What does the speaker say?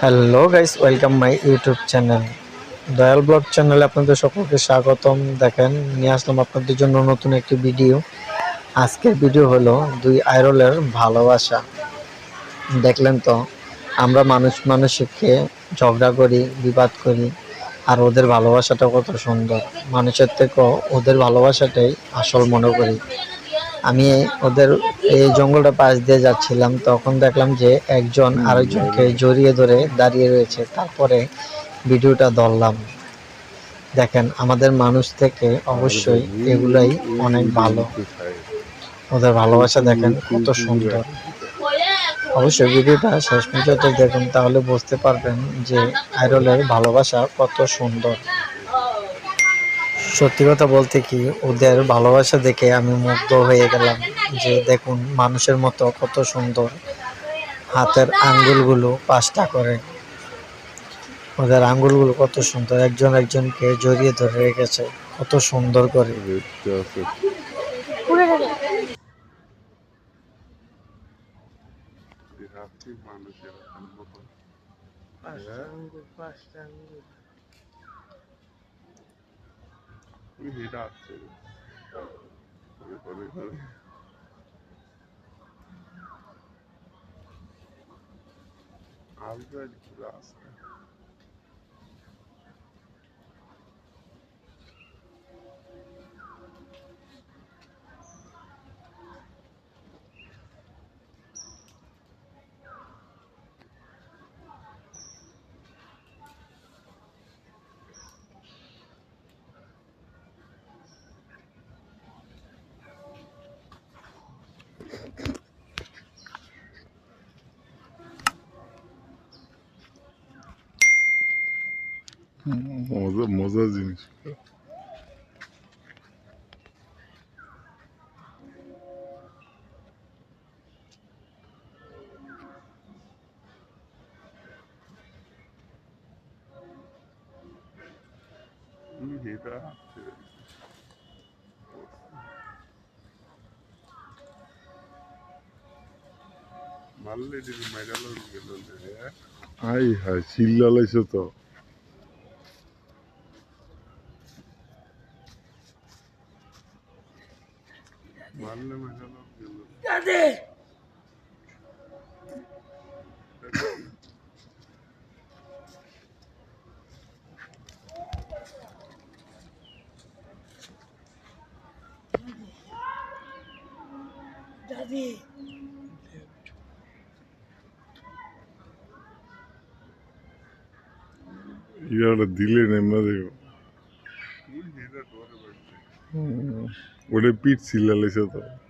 Hello guys welcome my YouTube channel Dayal vlog চ্যানেলে আপনাদের সকলকে স্বাগতম। দেখেন, নিয়ে আসলাম আপনাদের জন্য নতুন একটি ভিডিও আজকের ভিডিও হলো দুই আইরলের ভালোবাসা। দেখলেন তো, আমরা মানুষ মানুষকে ঝগড়া করি, বিবাদ করি, আর ওদের ভালোবাসাটা কত সুন্দর। মানুষের থেকেও ওদের ভালোবাসাটাই আসল মনে করি। আমি ওদের এই জঙ্গলটা পাশ দিয়ে যাচ্ছিলাম, তখন দেখলাম যে একজন আরেকজনকে জড়িয়ে ধরে দাঁড়িয়ে রয়েছে। তারপরে ভিডিওটা ধরলাম। দেখেন, আমাদের মানুষ থেকে অবশ্যই এগুলাই অনেক ভালো। ওদের ভালোবাসা দেখেন কত সুন্দর। অবশ্যই ভিডিওটা শেষ পর্যন্ত দেখুন, তাহলে বুঝতে পারবেন যে আইরলের ভালোবাসা কত সুন্দর। সত্যি কথা বলতে কি ওদের ভালোবাসা দেখে আমি মুগ্ধ হয়ে গেলাম যে দেখুন মানুষের মতো কত সুন্দর হাতের আঙ্গুলগুলো পাঁচটা করে। ওদের আঙ্গুলগুলো কত সুন্দর একজন একজনকে জড়িয়ে ধরে রেখেছে কত সুন্দর করে। মানুষের We hear that too. Funny, funny, funny. I'm ready to last. মজা মজার জিনিস। আসছে মারলে দিদি মেডাল গেল আই হাই চিল্লা লাইছে তো। Daddy. ఇవాళ ఢిల్లీ నెమ్మదిగా Huele pizzi la lesionato.